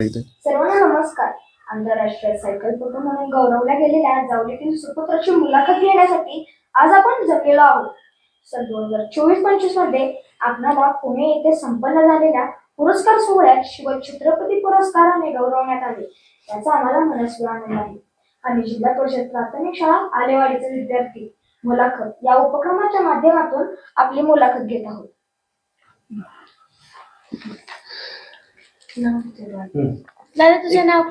सर्वांना नमस्कार. आंतरराष्ट्रीय सायकलपटू म्हणून गौरवल्या गेलेल्या जावलीतील सुपुत्राची मुलाखत घेण्यासाठी आज आपण जमलेलो आहोत. सर दोन हजार चोवीस पंचवीसमध्ये आपणाला पुणे येथे संपन्न झालेल्या पुरस्कार सोहळ्यात शिवछत्रपती पुरस्काराने गौरवण्यात आले. याचा आम्हाला मनस्वी आनंद आहे. आम्ही जिल्हा परिषद प्राथमिक शाळा आलेवाडीचे विद्यार्थी मुलाखत या उपक्रमाच्या माध्यमातून आपली मुलाखत घेत आहोत. दादा तुझं नाव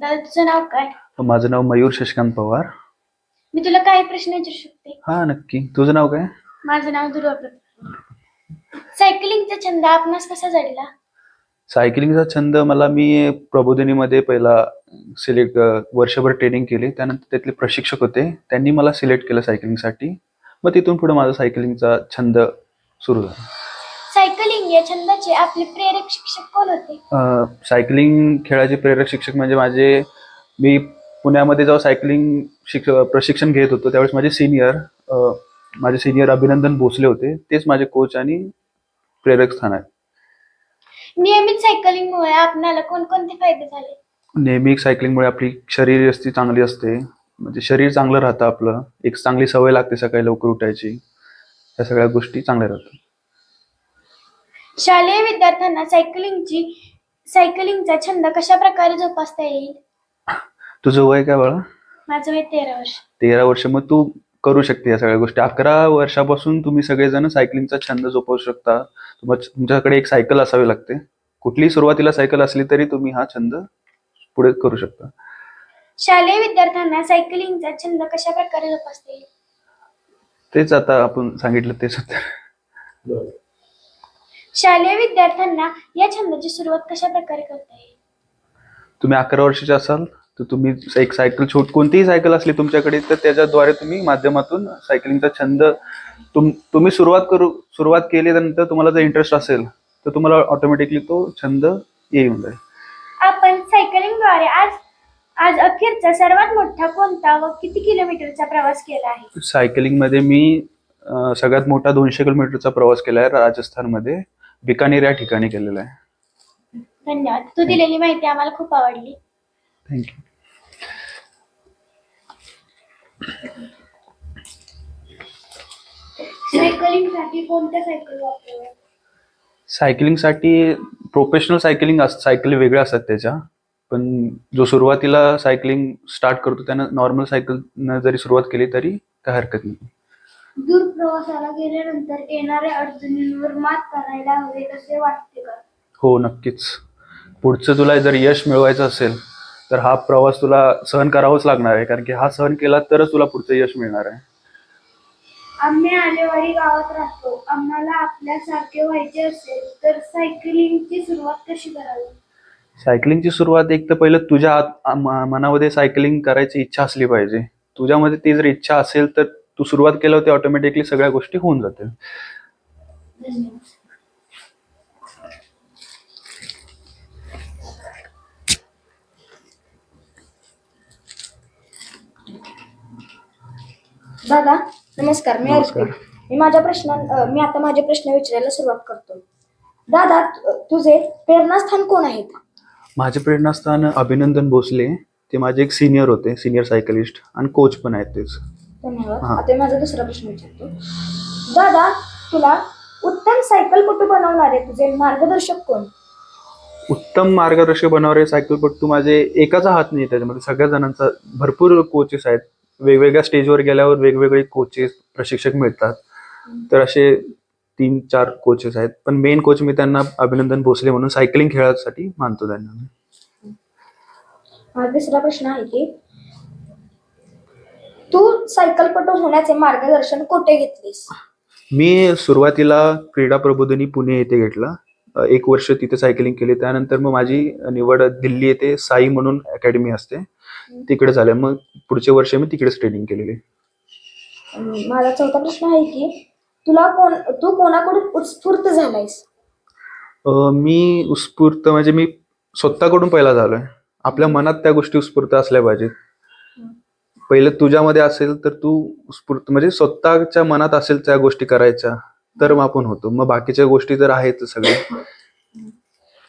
दादा तुझं नाव काय? माझं नाव मयूर शशिकांत पवार. मी तुला काही प्रश्न विचारू शकते हा नक्की. तुझं नाव काय? माझं नाव दुर्वा सायकलिंगचा छंद आपणास कसा जडला? सायकलिंगचा छंद मला मी प्रबोधिनीमध्ये पहिला सिलेक्ट वर्षभर ट्रेनिंग केली. त्यानंतर तिथले प्रशिक्षक होते. त्यांनी मला सिलेक्ट केलं सायकलिंगसाठी मग तिथून पुढे माझा सायकलिंगचा छंद सुरू झाला. सायकलिंग या छंदाचे आपले प्रेरक शिक्षक कोण होते? सायकलिंग खेळाचे प्रेरक शिक्षक म्हणजे माझे मी पुण्यामध्ये जेव्हा सायकलिंग शिक्ष प्रशिक्षण घेत होतो त्यावेळेस माझे सिनियर माझे सिनियर अभिनंदन भोसले होते. तेच माझे कोच आणि प्रेरक स्थान आहे. नियमित सायकलिंगमुळे आपणाला कोणकोणते फायदे झाले? नेहमी सायकलिंगमुळे आपली शरीर असती चांगली असते. म्हणजे शरीर चांगलं राहतं आपलं. एक चांगली सवय लागते सकाळी लवकर उठायची. या सगळ्या गोष्टी चांगल्या राहतात. शालेय विद्यार्थ्यांना सायकलिंगची सायकलिंगचा छंद कशा प्रकारे जोपासता येईल? तुझं वय काय बाळा? माझं वय तेरा वर्ष. तेरा वर्ष. मग तू करू शकते या सगळ्या गोष्टी. अकरा वर्षापासून तुम्ही सगळेजण सायकलिंगचा छंद जोपावू शकता. तुम- तुमच्याकडे एक सायकल असावी लागते. कुठलीही सुरुवातीला सायकल असली तरी तुम्ही हा छंद पुढे करू शकता. शालेय विद्यार्थ्यांना सायकलिंगचा छंद कशा प्रकारे जोपासता येईल? तेच आता आपण सांगितलं तेच होतं शालेय विद्यार्थ्यांना या छंदाची सुरुवात कशा प्रकारे करता येईल? तुम्ही अकरा वर्षाचे असाल तर तुम्ही एक सायकल छोट कोणतीही सायकल असली तुमच्याकडे तर त्याच्याद्वारे तुम्ही माध्यमातून सायकलिंगचा छंद तुम तुम्ही सुरुवात करू सुरुवात केल्यानंतर तुम्हाला जर इंटरेस्ट असेल तर तुम्हाला ऑटोमॅटिकली तो छंद येऊन जाईल. आपण सायकलिंगद्वारे आज आज अखेरचा सर्वात मोठा कोणता व किती किलोमीटरचा प्रवास केला आहे? सायकलिंगमध्ये मी अं, सगळ्यात मोठा दोनशे किलोमीटरचा प्रवास केला आहे राजस्थानमध्ये. बिकानेर या ठिकाणी केलेला आहे. धन्यवाद. तू दिलेली माहिती आम्हाला खूप आवडली. थँक्यू सायकलिंगसाठी कोणत्या सायकल वापराव्या सायकलिंगसाठी प्रोफेशनल सायकलिंग अस सायकली वेगळ्या असतात त्याच्या. पण जो सुरुवातीला सायकलिंग स्टार्ट करतो त्यानं नॉर्मल सायकलनं जरी सुरुवात केली तरी काय हरकत नाही. दूर प्रवासाला गेल्यानंतर येणाऱ्या अडचणींवर मात करायला हवे असे वाटते का? हो नक्कीच. पुढचं तुला जर यश मिळवायचं असेल तर हा प्रवास तुला सहन करावाच लागणार आहे कारण की हा सहन केला तरच तुला पुढचं यश मिळणार आहे. आम्ही आलेवाडी गावात राहतो. आम्हाला आपल्यासारखे व्हायचे असेल तर सायकलिंगची सुरुवात कशी करावी? सायकलिंगची सुरुवात एक तर पहिलं तुझ्या आत आ- म- मनामध्ये सायकलिंग करायची इच्छा असली पाहिजे. तुझ्यामध्ये ती जर इच्छा असेल तर तू सुरुवात केल्यावर ते ऑटोमॅटिकली सगळ्या गोष्टी होऊन जातील. दादा नमस्कार मी नमस्कार. अर्पित मी माझ्या प्रश्न मी आता माझे प्रश्न विचारायला सुरुवात करतो. दादा तु- तुझे प्रेरणास्थान कोण आहेत माझे प्रेरणास्थान अभिनंदन भोसले. ते माझे एक सिनियर होते सिनियर सायकलिस्ट आणि कोच पण आहेत तेच. धन्यवाद. हा. आता मी माझा दुसरा प्रश्न विचारतो. दादा तुला उत्तम सायकलपटू बनवणारे तुझे मार्गदर्शक कोण? उत्तम मार्गदर्शक बनवणारे सायकलपट्टू माझे एकाचा हात नाही त्याच्यामध्ये सगळ्या जणांचा भरपूर कोचेस आहेत. वेगवेगळ्या स्टेजवर गेल्यावर वेगवेगळे कोचेस प्रशिक्षक मिळतात. तर असे तीन चार कोचेस आहेत. पण मेन कोच मी त्यांना अभिनंदन भोसले म्हणून सायकलिंग खेळासाठी मानतो त्यांना. माझा तिसरा प्रश्न आहे की तू सायकलपटू होण्याचे मार्गदर्शन कुठे घेतलीस? मी सुरुवातीला क्रीडा प्रबोधिनी पुणे येथे घेतला. एक वर्ष तिथे सायकलिंग केली. त्यानंतर मग माझी निवड दिल्ली येथे साई म्हणून अकॅडमी असते. तिकडे झाल्या मग पुढचे वर्ष मी तिकडेच ट्रेनिंग केलेली. माझा चौथा प्रश्न आहे की तुला कोण तू कोणाकडून उत्स्फूर्त झालायस? अ, मी उत्स्फूर्त म्हणजे मी स्वतःकडून पहिला झालोय. आपल्या मनात त्या गोष्टी उत्स्फूर्त असल्या पाहिजेत. पहिलं तुझ्यामध्ये असेल तर तू उत्स्फूर्त म्हणजे स्वतःच्या मनात असेल त्या गोष्टी करायच्या तर मग आपण होतो. मग बाकीच्या गोष्टी जर आहेत सगळ्या.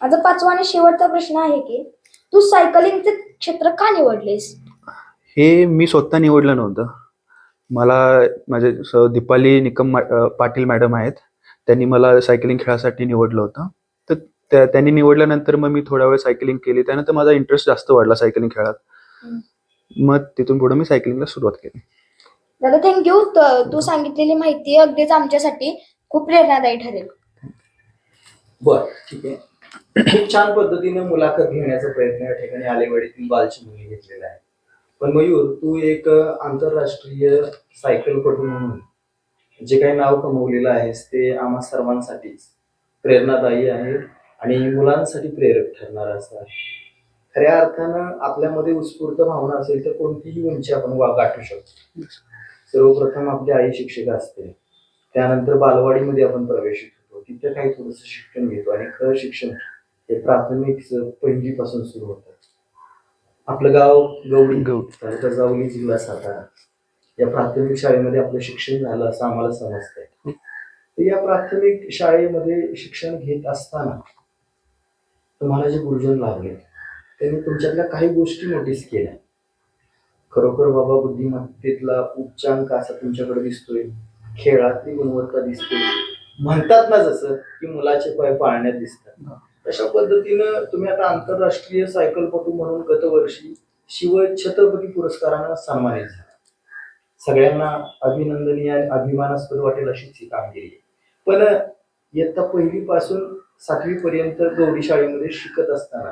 माझा पाचवा आणि शेवटचा प्रश्न आहे की तू सायकलिंगचे क्षेत्र का निवडलेस? हे मी स्वतः निवडलं नव्हतं. मला माझे स- दीपाली निकम मा- अ, पाटील मॅडम आहेत. त्यांनी मला सायकलिंग खेळासाठी निवडलं होतं. तर त्या त्यांनी निवडल्यानंतर मग मी थोडा वेळ सायकलिंग केली. त्यानंतर माझा इंटरेस्ट जास्त वाढला सायकलिंग खेळात. मग तिथून पुढे मी सायकलिंगला सुरुवात केली. दादा थँक्यू तू सांगितलेली माहिती अगदीच आमच्यासाठी खूप प्रेरणादायी ठरेल. बर ठीक आहे. खूप छान पद्धतीने मुलाखत घेण्याचा प्रयत्न या ठिकाणी आलेवाडीतील बालचिमुनी घेतलेला आहे पण मयूर तू एक आंतरराष्ट्रीय सायकलपटू म्हणून जे काही नाव कमवलेलं आहेस ते आम्हा सर्वांसाठीच प्रेरणादायी आहे आणि मुलांसाठी प्रेरक ठरणार असं आहे. खऱ्या अर्थानं आपल्यामध्ये उत्स्फूर्त भावना असेल तर कोणतीही उंची आपण वा गाठू शकतो. सर्वप्रथम आपली आई शिक्षिका असते. त्यानंतर बालवाडीमध्ये आपण प्रवेश होतो तिथे काही थोडंसं शिक्षण घेतो आणि खरं शिक्षण हे प्राथमिक पहिलीपासून सुरू होतं. आपलं गाव गवळी. तालुका जावली जिल्हा सातारा. या प्राथमिक शाळेमध्ये आपलं शिक्षण झालं असं आम्हाला समजतंय. तर या प्राथमिक शाळेमध्ये शिक्षण घेत असताना तुम्हाला जे गुरुजन लाभले त्यांनी तुमच्यातल्या काही गोष्टी नोटीस केल्या. खरोखर बाबा बुद्धिमत्तेतला उच्चांक असा तुमच्याकडे दिसतोय. खेळातली गुणवत्ता दिसते. म्हणतात ना जसं की मुलाचे पाय पाळण्यात दिसतात. तशा पद्धतीनं तुम्ही आता आंतरराष्ट्रीय सायकलपटू म्हणून गतवर्षी शिव छत्रपती पुरस्कारानं सन्मानित झाला. सगळ्यांना अभिनंदनीय आणि अभिमानास्पद वाटेल अशीच ही कामगिरी पण इयत्ता पहिली पासून सातवी पर्यंत गौरी शाळेमध्ये शिकत असताना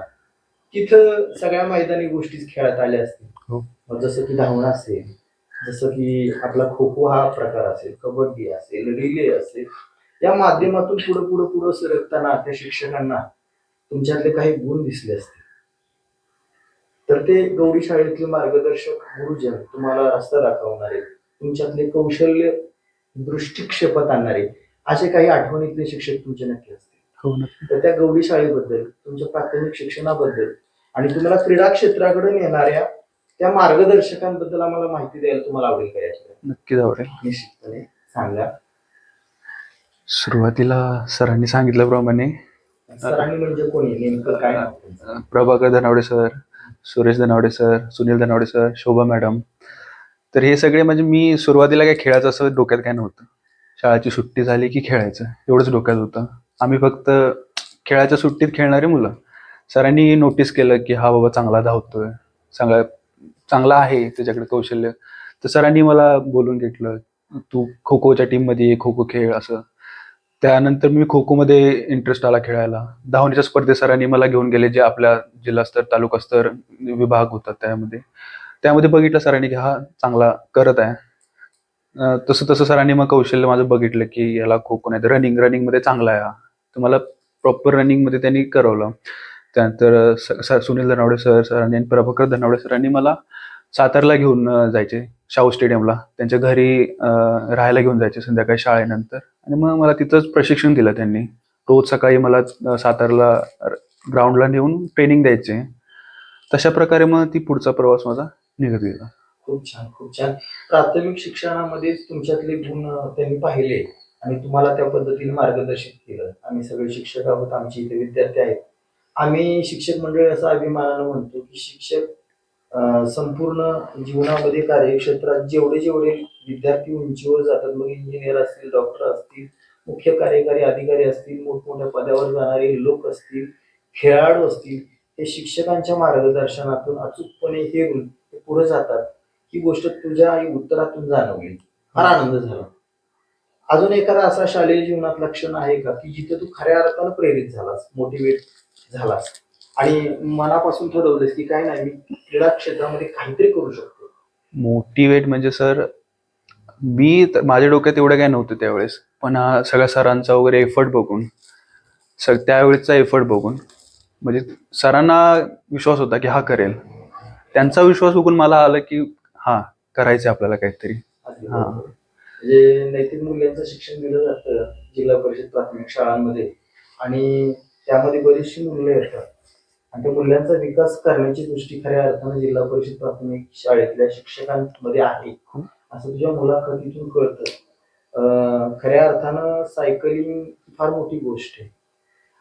तिथं सगळ्या मैदानी गोष्टीच खेळात आल्या असतील. हो. मग जसं की धावणं असेल जसं की आपला खो खो हा प्रकार असेल कबड्डी असेल रिले असेल या माध्यमातून पुढे पुढे पुढे सरकताना त्या शिक्षकांना तुमच्यातले काही गुण दिसले असतील. तर ते गौरी शाळेतले मार्गदर्शक गुरुजन तुम्हाला रस्ता दाखवणारे तुमच्यातले कौशल्य दृष्टिक्षेपात आणणारे असे काही आठवणीतले शिक्षक तुमचे नक्की असतील. हो ना तर त्या गौरी शाळेबद्दल तुमच्या प्राथमिक शिक्षणाबद्दल आणि तुम्हाला क्रीडा क्षेत्राकडे नेणाऱ्या त्या मार्गदर्शकांबद्दल आम्हाला माहिती द्यायला तुम्हाला आवडेल का याच्यावर नक्कीच आवडेल. निश्चितपणे. सांगा. सुरुवातीला सरांनी सांगितल्याप्रमाणे सरांनी म्हणजे कोणी? नेमकं काय नाव त्यांचं? अ, Prabhakar Dhanawade sir Suresh Dhanawade sir Sunil Dhanawade sir Shobha madam. तर हे सगळे म्हणजे मी सुरुवातीला काय खेळायचं असं डोक्यात काय नव्हतं. शाळेची सुट्टी झाली की खेळायचं. एवढंच डोक्यात होतं. आम्ही फक्त खेळाच्या सुट्टीत खेळणारी मुलं. सरांनी नोटीस केलं की हा बाबा चांगला धावतोय. चांगला चांगला आहे त्याच्याकडे कौशल्य. तर सरांनी मला बोलून घेतलं तू खो खोच्या टीममध्ये खो खो खेळ असं. त्यानंतर मी खो खोमध्ये इंटरेस्ट आला खेळायला. धावण्याच्या स्पर्धेत सरांनी मला घेऊन गेले जे आपल्या जिल्हास्तर तालुकास्तर विभाग होतात त्यामध्ये. त्यामध्ये बघितलं सरांनी की हा चांगला करत आहे. तसं तसं सरांनी मग कौशल्य माझं बघितलं की याला खो खो नाही तर रनिंग रनिंगमध्ये चांगला आहे हा. तुम्हाला मला प्रॉपर रनिंगमध्ये त्यांनी करवलं. त्यानंतर स- स- सुनील धनावडे सर सरांनी आणि प्रभाकर धनावडे सरांनी मला सातारला घेऊन जायचे शाहू स्टेडियमला त्यांच्या घरी राहायला घेऊन जायचे संध्याकाळी शाळेनंतर. आणि मग मला तिथंच प्रशिक्षण दिलं त्यांनी. रोज सकाळी मला सातारला ग्राउंडला नेऊन ट्रेनिंग द्यायचे. तशा प्रकारे मग ती पुढचा प्रवास माझा निघत गेला. खूप छान खूप छान. प्राथमिक शिक्षणामध्येच तुमच्यातले गुण त्यांनी पाहिले. आणि तुम्हाला त्या पद्धतीने मार्गदर्शित केलं. आम्ही सगळे शिक्षक आहोत आमचे इथे विद्यार्थी आहेत. आम्ही शिक्षक मंडळी असं अभिमानानं म्हणतो की शिक्षक संपूर्ण जीवनामध्ये कार्यक्षेत्रात जेवढे जेवढे विद्यार्थी उंचीवर जातात मग इंजिनियर असतील डॉक्टर असतील मुख्य कार्यकारी अधिकारी असतील मोठमोठ्या पदावर जाणारे लोक असतील खेळाडू असतील हे शिक्षकांच्या मार्गदर्शनातून अचूकपणे हे पुढे जातात. ही गोष्ट तुझ्या उत्तरातून जाणवली. फार आनंद झाला. अजून एखादा असा शालेय जीवनात लक्षण आहे का की जिथे तू खऱ्या अर्थानं प्रेरित झालास मोटिवेट झालास? आणि मनापासून ठरवलंस की काय नाही मी क्रीडा क्षेत्रामध्ये काहीतरी करू शकतो. मोटिवेट म्हणजे सर मी माझ्या डोक्यात एवढं काय नव्हतं त्यावेळेस. पण हा सगळ्या सरांचा वगैरे एफर्ट बघून सग त्यावेळेसचा एफर्ट बघून म्हणजे सरांना विश्वास होता की हा करेल. त्यांचा विश्वास बघून मला आलं की हा करायचं आपल्याला काहीतरी. हा. म्हणजे नैतिक मूल्यांचं शिक्षण दिलं जातं जिल्हा परिषद प्राथमिक शाळांमध्ये आणि त्यामध्ये बरीचशी मूल्य येतात. आणि त्या मूल्यांचा विकास करण्याची दृष्टी खऱ्या अर्थानं जिल्हा परिषद प्राथमिक शाळेतल्या शिक्षकांमध्ये आहे असं तुझ्या मुलाखतीतून कळतं. खऱ्या अर्थानं सायकलिंग फार मोठी गोष्ट आहे.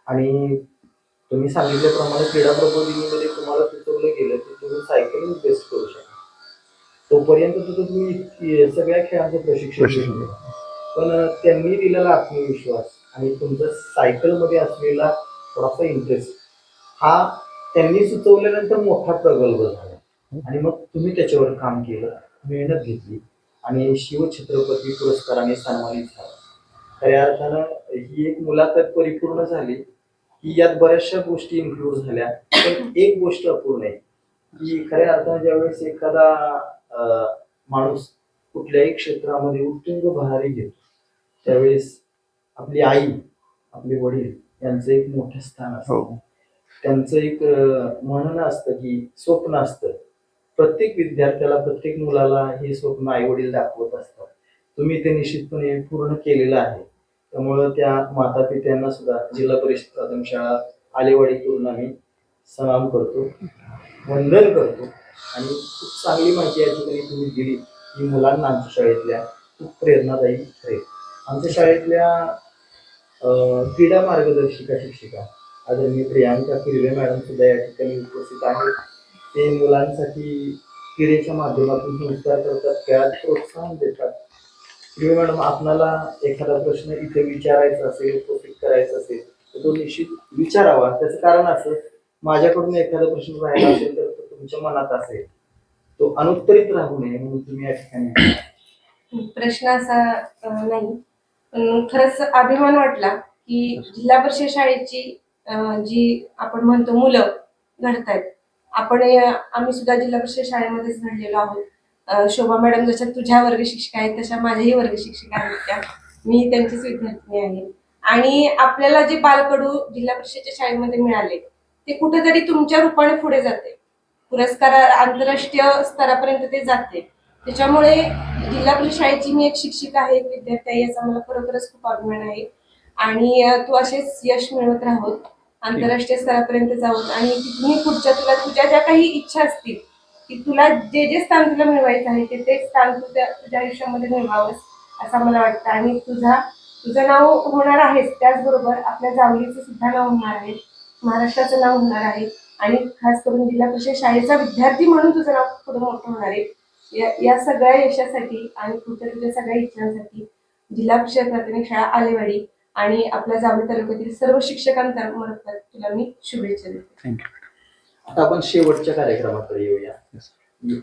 आणि तुम्ही सांगितल्याप्रमाणे क्रीडा प्रबोधिनीमध्ये तुम्हाला सुचवलं गेलं की तुम्ही सायकलिंग बेस्ट तोपर्यंत तर तुम्ही सगळ्या खेळांचं प्रशिक्षण प्रशिक्षण. घेतलं. पण त्यांनी दिलेला आत्मविश्वास आणि तुमचा सायकलमध्ये असलेला थोडासा इंटरेस्ट हा त्यांनी सुचवल्यानंतर मोठा प्रगल्भ झाला आणि मग तुम्ही त्याच्यावर काम केलं मेहनत घेतली आणि शिवछत्रपती पुरस्काराने सन्मानित झाला खऱ्या अर्थानं ही एक मुलाखत परिपूर्ण झाली की यात बऱ्याचशा गोष्टी इन्क्लूड झाल्या पण एक गोष्ट अपूर्ण आहे की खऱ्या अर्थानं ज्यावेळेस एखादा माणूस कुठल्याही क्षेत्रामध्ये उत्तुंग भरारी घेतो त्यावेळेस आपली आई आपले वडील यांचं एक मोठं स्थान असतं. हो. त्यांचं एक म्हणणं असतं की स्वप्न असतं. प्रत्येक विद्यार्थ्याला प्रत्येक मुलाला हे स्वप्न आई वडील दाखवत असतात. तुम्ही ते निश्चितपणे पूर्ण केलेलं आहे. त्यामुळं त्या माता पित्यांना सुद्धा जिल्हा परिषद प्राथमिक शाळा आलेवाडी करून आम्ही सलाम करतो. वंदन करतो. आणि खूप चांगली माहिती या ठिकाणी तुम्ही दिली की मुलांना आमच्या शाळेतल्या खूप प्रेरणादायी ठरेल आमच्या शाळेतल्या क्रीडा मार्गदर्शिका शिक्षिका आदरणीय प्रियांका किरवे मॅडम सुद्धा या ठिकाणी उपस्थित आहेत. ते मुलांसाठी क्रीडेच्या माध्यमातून संस्कार करतात खेळात प्रोत्साहन देतात. किरवे मॅडम आपणाला एखादा प्रश्न इथे विचारायचा असेल उपस्थित करायचा असेल तर तो निश्चित विचारावा. त्याचं कारण असं माझ्याकडून एखादा प्रश्न राहिला असेल तर तुमच्या मनात असेल तो अनुत्तरित राहू नये म्हणून तुम्ही या ठिकाणी प्रश्न असा नाही. पण खरंच अभिमान वाटला की जिल्हा परिषद शाळेची जी आपण म्हणतो मुलं घडतायत आपण आम्ही सुद्धा जिल्हा परिषद शाळेमध्येच घडलेलो आहोत. शोभा मॅडम जशा तुझ्या वर्ग शिक्षिका आहेत तशा माझ्याही वर्ग शिक्षिका आहेत त्या. मी त्यांचीच विद्यार्थिनी आहे. आणि आपल्याला जे बालकडू जिल्हा परिषदेच्या शाळेमध्ये मिळाले ते कुठेतरी तुमच्या रूपाने पुढे जाते. पुरस्कार आंतरराष्ट्रीय स्तरापर्यंत ते जाते. त्याच्यामुळे जिल्हा परिषद शाळेची मी एक शिक्षिका आहे एक विद्यार्थी आहे याचा मला खरोखरच खूप अभिमान आहे. आणि तू असेच यश मिळवत राहोत आंतरराष्ट्रीय स्तरापर्यंत जाऊत आणि तिथून पुढच्या तुला तुझ्या ज्या काही इच्छा असतील की तुला जे जे स्थान तुला मिळवायचं आहे ते ते स्थान तू त्या तुझ्या आयुष्यामध्ये मिळवावंस असं मला वाटतं. आणि तुझा तुझं नाव होणार आहेच. त्याचबरोबर आपल्या जावलीचं सुद्धा नाव होणार आहे. महाराष्ट्राचं नाव होणार आहे. आणि खास करून जिल्हा परिषद शाळेचा विद्यार्थी म्हणून तुझं नाव पुढे मोठं होणार आहे. या या सगळ्या यशासाठी आणि पुढच्या तुझ्या सगळ्या इच्छांसाठी जिल्हा परिषद प्राथमिक शाळा आलेवाडी आणि आपल्या जावळी तालुक्यातील सर्व शिक्षकांमार्फत तुला मी शुभेच्छा देते. थँक्यू आता आपण शेवटच्या कार्यक्रमाकडे येऊया.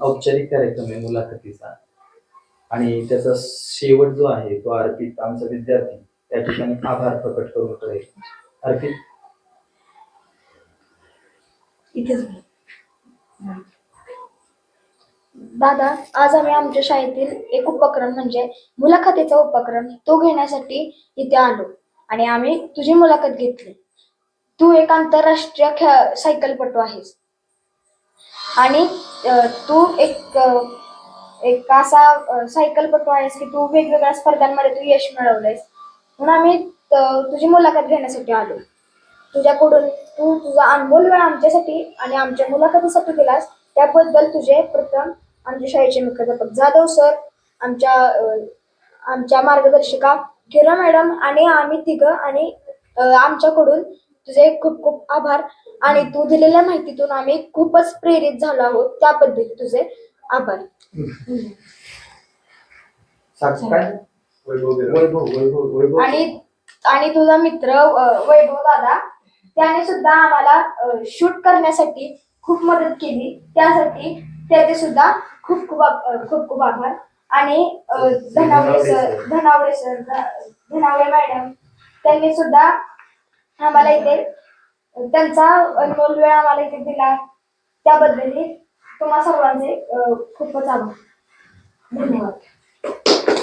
औपचारिक कार्यक्रम आहे मुलाखतीचा. आणि त्याचा शेवट जो आहे तो अर्पित आमचा विद्यार्थी. त्या ठिकाणी आभार प्रकट करून करेल अर्पित इथेच दादा आज आम्ही आमच्या शाळेतील एक उपक्रम म्हणजे मुलाखतीचा उपक्रम तो घेण्यासाठी इथे आलो आणि आम्ही तुझी मुलाखत घेतली. तू एक आंतरराष्ट्रीय खेळ सायकलपटू आहेस. आणि अ, तू एक अ, एक असा सायकलपटू आहेस की तू वेगवेगळ्या स्पर्धांमध्ये तू यश मिळवलंयस. म्हणून आम्ही तुझी मुलाखत घेण्यासाठी आलो. तुझ्याकडून तू तुझा अनमोल वेळ आमच्यासाठी आणि आमच्या मुलाखतीसाठी दिलास त्याबद्दल तुझे प्रथम आमच्या शाळेचे मुख्याध्यापक. जाधव सर. आमच्या आमच्या मार्गदर्शिका किरण मॅडम आणि आम्ही तिघं आणि आमच्याकडून तुझे खूप खूप आभार. आणि तू दिलेल्या माहितीतून आम्ही खूपच प्रेरित झालो आहोत. त्याबद्दल तुझे आभार. आणि आणि तुझा मित्र वैभव दादा त्याने सुद्धा आम्हाला शूट करण्यासाठी खूप मदत केली. त्यासाठी त्याचे सुद्धा खूप खूप खूप खूप आभार. आणि अ, धनावडे सर धनावडे सर ध- धनावडे मॅडम त्यांनी सुद्धा आम्हाला इथे त्यांचा अनमोल वेळ आम्हाला इथे दिला. त्याबद्दलही तुम्हा सर्वांचे खूपच आभार. धन्यवाद.